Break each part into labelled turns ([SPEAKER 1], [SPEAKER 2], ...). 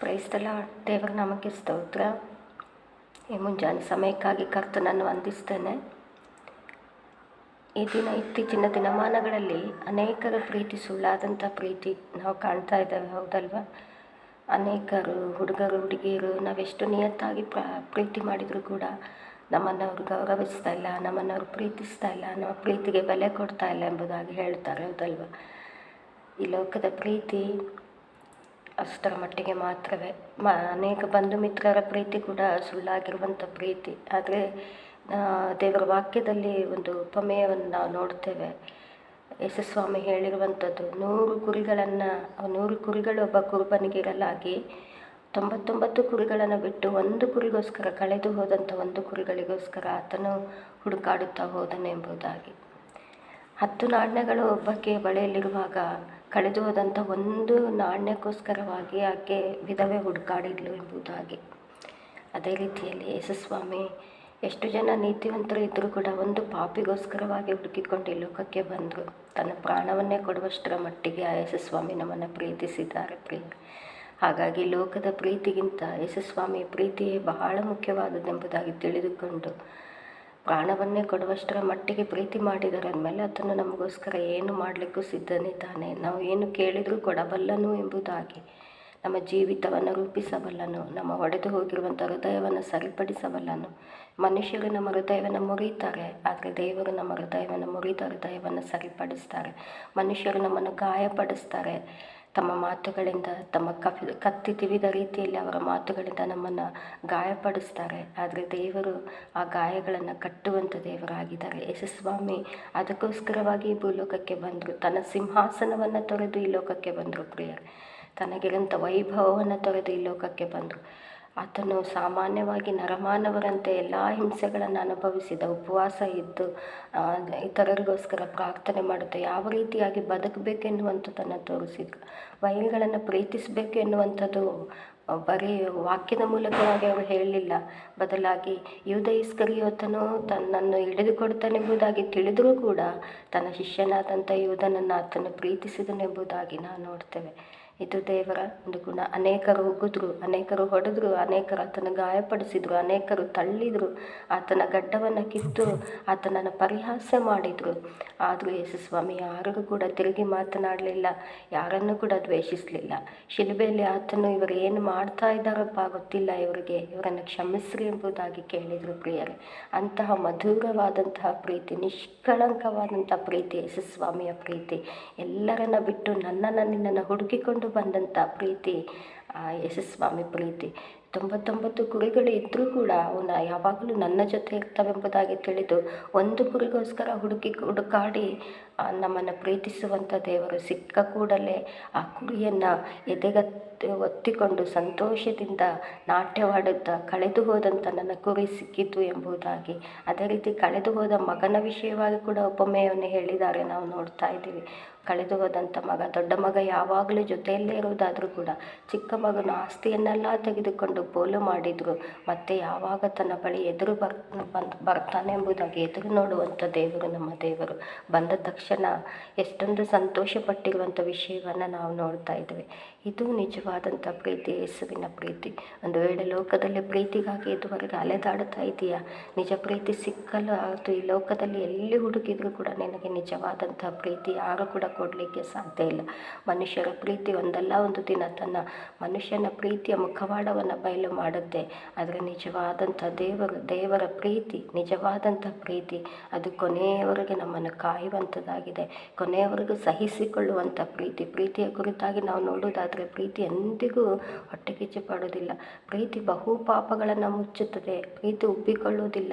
[SPEAKER 1] ಕ್ರೈಸ್ತಲ ದೇವರ ನಾಮಕ್ಕೆ ಸ್ತೋತ್ರ. ಈ ಮುಂಜಾನೆ ಸಮಯಕ್ಕಾಗಿ ಕರ್ತನನ್ನು ವಂದಿಸ್ತೇನೆ. ಈ ದಿನ ಇತ್ತೀಚಿನ ದಿನಮಾನಗಳಲ್ಲಿ ಅನೇಕರ ಪ್ರೀತಿ ಸುಳ್ಳಾದಂಥ ಪ್ರೀತಿ ನಾವು ಕಾಣ್ತಾ ಇದ್ದೇವೆ, ಹೌದಲ್ವಾ? ಅನೇಕರು ಹುಡುಗರು, ಹುಡುಗಿಯರು ನಾವೆಷ್ಟು ನಿಯತ್ತಾಗಿ ಪ್ರ, ಪ್ರೀತಿ ಮಾಡಿದರೂ ಕೂಡ ನಮ್ಮನ್ನು ಅವರು ಗೌರವಿಸ್ತಾ ಇಲ್ಲ, ನಮ್ಮನ್ನು ಅವರು ಪ್ರೀತಿಸ್ತಾ ಇಲ್ಲ, ನಮ್ಮ ಪ್ರೀತಿಗೆ ಬೆಲೆ ಕೊಡ್ತಾ ಇಲ್ಲ ಎಂಬುದಾಗಿ ಹೇಳ್ತಾರೆ, ಹೌದಲ್ವಾ? ಈ ಲೋಕದ ಪ್ರೀತಿ ಅಷ್ಟರ ಮಟ್ಟಿಗೆ ಮಾತ್ರವೇ. ಮ, ಅನೇಕ ಬಂಧು ಮಿತ್ರರ ಪ್ರೀತಿ ಕೂಡ ಸುಳ್ಳಾಗಿರುವಂಥ ಪ್ರೀತಿ. ಆದರೆ ದೇವರ ವಾಕ್ಯದಲ್ಲಿ ಒಂದು ಉಪಮೇಯವನ್ನು ನಾವು ನೋಡ್ತೇವೆ. ಯೇಸುಸ್ವಾಮಿ ಹೇಳಿರುವಂಥದ್ದು, ನೂರು ಕುರಿಗಳನ್ನು, ನೂರು ಕುರಿಗಳು ಒಬ್ಬ ಕುರುಬನಿಗಿರಲಾಗಿ ತೊಂಬತ್ತೊಂಬತ್ತು ಕುರಿಗಳನ್ನು ಬಿಟ್ಟು ಒಂದು ಕುರಿಗೋಸ್ಕರ ಕಳೆದು ಹೋದಂಥ ಒಂದು ಕುರಿಗಳಿಗೋಸ್ಕರ ಆತನು ಹುಡುಕಾಡುತ್ತಾ ಹೋದನೆಂಬುದಾಗಿ. ಹತ್ತು ನಾಣ್ಯಗಳು ಒಬ್ಬಕ್ಕೆ ಬಳಿಯಲ್ಲಿರುವಾಗ ಕಳೆದು ಹೋದಂಥ ಒಂದು ನಾಣ್ಯಕ್ಕೋಸ್ಕರವಾಗಿ ಆಕೆ ವಿಧವೆ ಹುಡುಕಾಡಿದ್ಲು ಎಂಬುದಾಗಿ. ಅದೇ ರೀತಿಯಲ್ಲಿ ಯೇಸುಸ್ವಾಮಿ ಎಷ್ಟು ಜನ ನೀತಿವಂತರು ಇದ್ದರೂ ಕೂಡ ಒಂದು ಪಾಪಿಗೋಸ್ಕರವಾಗಿ ಹುಡುಕಿಕೊಂಡು ಲೋಕಕ್ಕೆ ಬಂದರು. ತನ್ನ ಪ್ರಾಣವನ್ನೇ ಕೊಡುವಷ್ಟರ ಮಟ್ಟಿಗೆ ಆ ಯೇಸುಸ್ವಾಮಿ ನಮ್ಮನ್ನು ಪ್ರೀತಿಸಿದ್ದಾರೆ ಪ್ರಿಯ. ಹಾಗಾಗಿ ಲೋಕದ ಪ್ರೀತಿಗಿಂತ ಯೇಸುಸ್ವಾಮಿ ಪ್ರೀತಿಯೇ ಬಹಳ ಮುಖ್ಯವಾದದ್ದೆಂಬುದಾಗಿ ತಿಳಿದುಕೊಂಡು ಪ್ರಾಣವನ್ನೇ ಕೊಡುವಷ್ಟರ ಮಟ್ಟಿಗೆ ಪ್ರೀತಿ ಮಾಡಿದರೆ ಅಂದಮೇಲೆ ಅದನ್ನು ನಮಗೋಸ್ಕರ ಏನು ಮಾಡಲಿಕ್ಕೂ ಸಿದ್ಧನಿದ್ದಾನೆ ನಾವು ಏನು ಕೇಳಿದರೂ ಕೊಡಬಲ್ಲನು ಎಂಬುದಾಗಿ, ನಮ್ಮ ಜೀವಿತವನ್ನು ರೂಪಿಸಬಲ್ಲನು, ನಮ್ಮ ಒಡೆದು ಹೋಗಿರುವಂಥ ಹೃದಯವನ್ನು ಸರಿಪಡಿಸಬಲ್ಲನು. ಮನುಷ್ಯರು ನಮ್ಮ ಹೃದಯವನ್ನು ಮುರಿತಾರೆ, ಆದರೆ ದೇವರು ನಮ್ಮ ಹೃದಯವನ್ನು ಮುರಿದ ಹೃದಯವನ್ನು ಸರಿಪಡಿಸ್ತಾರೆ. ಮನುಷ್ಯರು ನಮ್ಮನ್ನು ಗಾಯಪಡಿಸ್ತಾರೆ. ತಮ್ಮ ಮಾತುಗಳಿಂದ, ತಮ್ಮ ಕಫಿ, ಕತ್ತಿ ತಿವಿದ ರೀತಿಯಲ್ಲಿ ಅವರ ಮಾತುಗಳಿಂದ ನಮ್ಮನ್ನು ಗಾಯಪಡಿಸ್ತಾರೆ. ಆದರೆ ದೇವರು ಆ ಗಾಯಗಳನ್ನು ಕಟ್ಟುವಂಥ ದೇವರಾಗಿದ್ದಾರೆ. ಯಶಸ್ವಾಮಿ ಅದಕ್ಕೋಸ್ಕರವಾಗಿ ಭೂಲೋಕಕ್ಕೆ ಬಂದರು. ತನ್ನ ಸಿಂಹಾಸನವನ್ನು ತೊರೆದು ಈ ಲೋಕಕ್ಕೆ ಬಂದರು ಪ್ರಿಯರು. ತನಗಿರಂಥ ವೈಭವವನ್ನು ತೊರೆದು ಈ ಲೋಕಕ್ಕೆ ಬಂದರು. ಆತನು ಸಾಮಾನ್ಯವಾಗಿ ನರಮಾನವರಂತೆ ಎಲ್ಲ ಹಿಂಸೆಗಳನ್ನು ಅನುಭವಿಸಿದ ಉಪವಾಸ ಇದ್ದು ಇತರರಿಗೋಸ್ಕರ ಪ್ರಾರ್ಥನೆ ಮಾಡುತ್ತಾ ಯಾವ ರೀತಿಯಾಗಿ ಬದುಕಬೇಕೆನ್ನುವಂಥದ್ದನ್ನು ತೋರಿಸಿದ ವೈರಿಗಳನ್ನು ಪ್ರೀತಿಸಬೇಕು ಎನ್ನುವಂಥದ್ದು ಬರೀ ವಾಕ್ಯದ ಮೂಲಕವಾಗಿ ಅವರು ಹೇಳಲಿಲ್ಲ. ಬದಲಾಗಿ ಯೂದ ಇಸ್ಕರಿಯೋತನು ತನ್ನನ್ನು ಹಿಡಿದುಕೊಡ್ತಾನೆಂಬುದಾಗಿ ತಿಳಿದರೂ ಕೂಡ ತನ್ನ ಶಿಷ್ಯನಾದಂಥ ಯೂದನನ್ನು ಆತನು ಪ್ರೀತಿಸಿದನೆಂಬುದಾಗಿ ನಾವು ನೋಡ್ತೇವೆ. ಇದು ದೇವರ ಒಂದು ಗುಣ. ಅನೇಕರು ಉಗಿದ್ರು, ಅನೇಕರು ಹೊಡೆದ್ರು, ಅನೇಕರು ಆತನ ಗಾಯಪಡಿಸಿದ್ರು, ಅನೇಕರು ತಳ್ಳಿದರು, ಆತನ ಗಡ್ಡವನ್ನು ಕಿತ್ತು, ಆತನನ್ನು ಪರಿಹಾಸ ಮಾಡಿದರು. ಆದರೂ ಯೇಸುಸ್ವಾಮಿ ಯಾರಿಗೂ ಕೂಡ ತಿರುಗಿ ಮಾತನಾಡಲಿಲ್ಲ, ಯಾರನ್ನು ಕೂಡ ದ್ವೇಷಿಸಲಿಲ್ಲ. ಶಿಲುಬೆಯಲ್ಲಿ ಆತನು ಇವರು ಏನು ಮಾಡ್ತಾ ಇದ್ದಾರಪ್ಪ ಗೊತ್ತಿಲ್ಲ ಇವರಿಗೆ. ಇವರನ್ನು ಕ್ಷಮಿಸ್ರಿ ಎಂಬುದಾಗಿ ಕೇಳಿದರು ಪ್ರಿಯರೇ. ಅಂತಹ ಮಧುರವಾದಂತಹ ಪ್ರೀತಿ ನಿಷ್ಕಳಂಕವಾದಂಥ ಪ್ರೀತಿ, ಯೇಸುಸ್ವಾಮಿಯ ಪ್ರೀತಿ, ಎಲ್ಲರನ್ನ ಬಿಟ್ಟು ನನ್ನನ್ನು ನಿನ್ನನ್ನು ಹುಡುಕಿಕೊಂಡು ಬಂದಂಥ ಪ್ರೀತಿ ಯಶಸ್ವಾಮಿ ಪ್ರೀತಿ ತೊಂಬತ್ತೊಂಬತ್ತು ಕುರಿಗಳು ಇದ್ದರೂ ಕೂಡ ಅವನ್ನ ಯಾವಾಗಲೂ ನನ್ನ ಜೊತೆ ಇರ್ತವೆಂಬುದಾಗಿ ತಿಳಿದು ಒಂದು ಕುರಿಗೋಸ್ಕರ ಹುಡುಕಿ ಹುಡುಕಾಡಿ ನಮ್ಮನ್ನು ಪ್ರೀತಿಸುವಂಥ ದೇವರು ಸಿಕ್ಕ ಕೂಡಲೇ ಆ ಕುರಿಯನ್ನು ಎದೆಗತ್ತಿ ಒತ್ತಿಕೊಂಡು ಸಂತೋಷದಿಂದ ನಾಟ್ಯವಾಡುತ್ತಾ ಕಳೆದು ಹೋದಂಥ ನನ್ನ ಕುರಿ ಸಿಕ್ಕಿತು ಎಂಬುದಾಗಿ. ಅದೇ ರೀತಿ ಕಳೆದು ಹೋದ ಮಗನ ವಿಷಯವಾಗಿ ಕೂಡ ಉಪಮೇಯವನ್ನು ಹೇಳಿದ್ದಾರೆ ನಾವು ನೋಡ್ತಾ ಇದ್ದೀವಿ. ಕಳೆದು ಹೋದಂಥ ಮಗ, ದೊಡ್ಡ ಮಗ ಯಾವಾಗಲೂ ಜೊತೆಯಲ್ಲೇ ಇರುವುದಾದರೂ ಕೂಡ ಚಿಕ್ಕ ಮಗನ ಆಸ್ತಿಯನ್ನೆಲ್ಲ ತೆಗೆದುಕೊಂಡು ಪೋಲು ಮಾಡಿದರು. ಮತ್ತು ಯಾವಾಗ ತನ್ನ ಬಳಿ ಎದುರು ಬರ್, ಬಂದು, ಬರ್ತಾನೆ ಎಂಬುದಾಗಿ ಎದುರು ನೋಡುವಂಥ ದೇವರು ನಮ್ಮ ದೇವರು. ಬಂದ ತಕ್ಷಣ ಎಷ್ಟೊಂದು ಸಂತೋಷ ಪಟ್ಟಿರುವಂಥ ವಿಷಯವನ್ನು ನಾವು ನೋಡ್ತಾ ಇದ್ದೇವೆ. ಇದು ನಿಜವಾದಂಥ ಪ್ರೀತಿ, ಯೇಸುವಿನ ಪ್ರೀತಿ. ಒಂದು ವೇಳೆ ಲೋಕದಲ್ಲಿ ಪ್ರೀತಿಗಾಗಿ ಇದುವರೆಗೆ ಅಲೆದಾಡುತ್ತಾ ಇದೆಯಾ? ನಿಜ ಪ್ರೀತಿ ಸಿಕ್ಕಲು ಆಯಿತು ಈ ಲೋಕದಲ್ಲಿ ಎಲ್ಲಿ ಹುಡುಕಿದ್ರು ಕೂಡ ನಿನಗೆ ನಿಜವಾದಂಥ ಪ್ರೀತಿ ಯಾರು ಕೂಡ ಕೊಡಲಿಕ್ಕೆ ಸಾಧ್ಯ ಇಲ್ಲ. ಮನುಷ್ಯರ ಪ್ರೀತಿ ಒಂದಲ್ಲ, ಒಂದು ದಿನ ತನ್ನ ಮನುಷ್ಯನ ಪ್ರೀತಿಯ ಮುಖವಾಡವನ್ನು ಬಯಲು ಮಾಡುತ್ತೆ. ಆದರೆ ನಿಜವಾದಂಥ ದೇವರು ದೇವರ ಪ್ರೀತಿ, ನಿಜವಾದಂಥ ಪ್ರೀತಿ, ಅದು ಕೊನೆಯವರೆಗೆ ನಮ್ಮನ್ನು ಕಾಯುವಂಥದ್ದಾಗಿದೆ. ಕೊನೆಯವರೆಗೂ ಸಹಿಸಿಕೊಳ್ಳುವಂಥ ಪ್ರೀತಿ, ಪ್ರೀತಿಯ ಕುರಿತಾಗಿ ನಾವು ನೋಡೋದಾದರೆ ಪ್ರೀತಿ ಎಂದಿಗೂ ಹೊಟ್ಟೆಕಿಚ್ಚು ಪಡೋದಿಲ್ಲ. ಪ್ರೀತಿ ಬಹು ಪಾಪಗಳನ್ನು ಮುಚ್ಚುತ್ತದೆ. ಪ್ರೀತಿ ಉಬ್ಬಿಕೊಳ್ಳುವುದಿಲ್ಲ.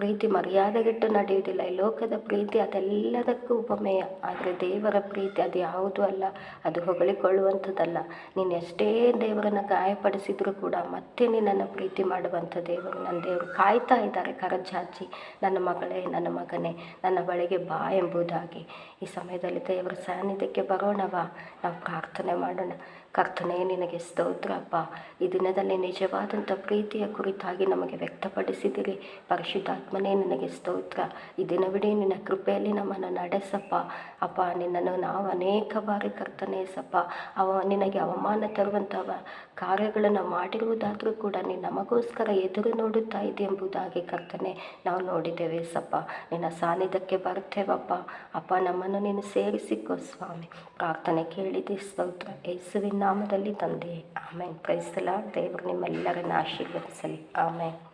[SPEAKER 1] ಪ್ರೀತಿ ಮರ್ಯಾದೆಗೆಟ್ಟು ನಡೆಯುವುದಿಲ್ಲ. ಈ ಲೋಕದ ಪ್ರೀತಿ ಅದೆಲ್ಲದಕ್ಕೂ ಉಪಮೇಯ. ಆದರೆ ದೇವರ ಪ್ರೀತಿ ಅದು ಯಾವುದೂ ಅಲ್ಲ. ಅದು ಹೊಗಳಿಕೊಳ್ಳುವಂಥದ್ದಲ್ಲ. ನೀನು ಎಷ್ಟೇ ದೇವರನ್ನು ಗಾಯಪಡಿಸಿದರೂ ಕೂಡ ಮತ್ತೆ ನಿನ್ನನ್ನು ಪ್ರೀತಿ ಮಾಡುವಂಥ ದೇವರು ನನ್ನ ದೇವರು. ಕಾಯ್ತಾ ಇದ್ದಾರೆ ಕರಜಾಜಿ ನನ್ನ ಮಗಳೇ, ನನ್ನ ಮಗನೇ, ನನ್ನ ಬಳಿಗೆ ಬಾ ಎಂಬುದಾಗಿ. ಈ ಸಮಯದಲ್ಲಿ ದೇವರ ಸಾನ್ನಿಧ್ಯಕ್ಕೆ ಬರೋಣವಾ? ನಾವು ಪ್ರಾರ್ಥನೆ ಮಾಡೋಣ. ಕರ್ತನೆ, ನಿನಗೆ ಸ್ತೋತ್ರಪ್ಪ ಈ ದಿನದಲ್ಲಿ ನಿಜವಾದಂಥ ಪ್ರೀತಿಯ ಕುರಿತಾಗಿ ನಮಗೆ ವ್ಯಕ್ತಪಡಿಸಿದಿರಿ. ಪರಿಶುದ್ಧಾತ್ಮನೇ, ನಿನಗೆ ಸ್ತೋತ್ರ. ಈ ದಿನವಿಡೀ ನಿನ್ನ ಕೃಪೆಯಲ್ಲಿ ನಮ್ಮನ್ನು ನಡೆಸಪ್ಪ. ಅಪ್ಪ, ನಿನ್ನನ್ನು ನಾವು ಅನೇಕ ಬಾರಿ ಕರ್ತನೇ, ಸಪ್ಪ. ಅವ, ನಿನಗೆ ಅವಮಾನ ತರುವಂಥ ಕಾರ್ಯಗಳನ್ನು ಮಾಡಿರುವುದಾದರೂ ಕೂಡ ನೀನು ನಮಗೋಸ್ಕರ ಎದುರು ನೋಡುತ್ತಾ ಇದೆ ಎಂಬುದಾಗಿ ಕರ್ತನೆ ನಾವು ನೋಡಿದ್ದೇವೆ, ಸಪ್ಪ. ನಿನ್ನ ಸಾನ್ನಿಧ್ಯಕ್ಕೆ ಬರ್ತೇವಪ್ಪ ಅಪ್ಪ, ನಮ್ಮನ್ನು ನೀನು ಸೇರಿಸಿಕೋ, ಸ್ವಾಮಿ. ಪ್ರಾರ್ಥನೆ ಕೇಳಿದೆ, ಸ್ತೋತ್ರ. ಯೇಸುವಿನ ನಾಮದಲ್ಲಿ ತಂದೆ. ಆಮೇಲೆ ಕ್ರೈಸ್ತಲ ದೇವರು ನಿಮ್ಮೆಲ್ಲರನ್ನ ಆಶೀರ್ವದಿಸಲಿ. ಆಮೇಲೆ